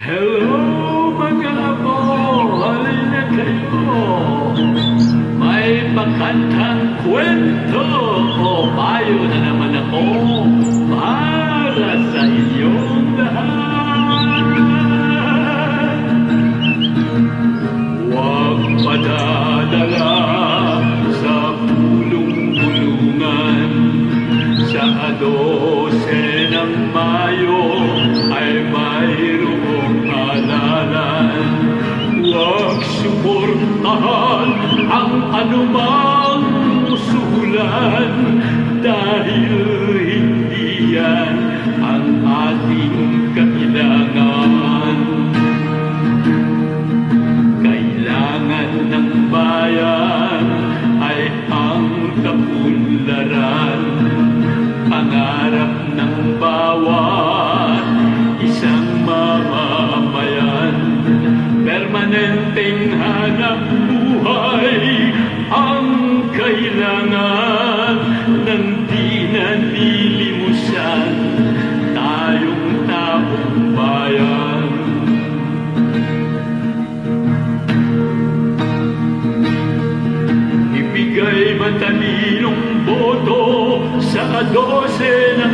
Hello, mga apo! Halina kayo! May pakantang kwento o payo na naman ako para sa inyong ang anumang suhulan dahil Ibigay matalinong boto sa 12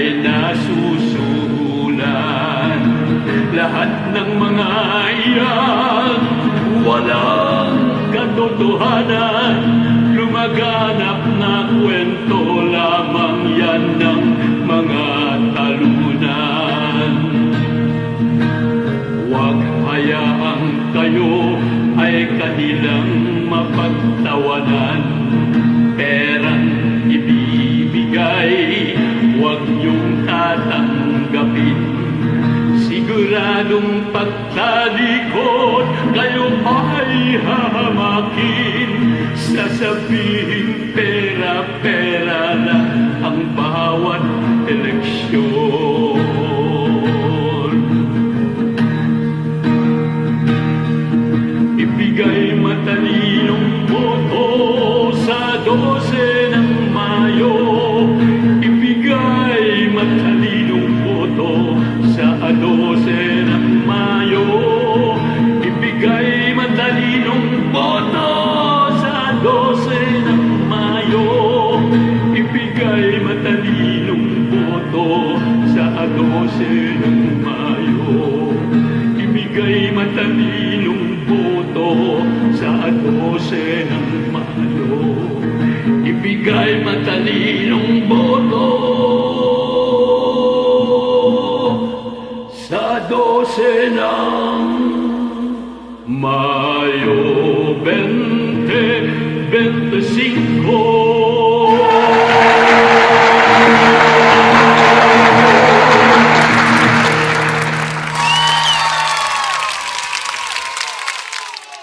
ay nasusuhulan. Lahat ng mga iyan walang katotohanan. Siguradong pagtalikod, kayo ay hahamakin. Sasabihin pera-pera na 12 ng Mayo. Ibigay matalinong boto sa 12 ng Mayo. Ibigay matalinong boto sa 12 ng Mayo 20, 25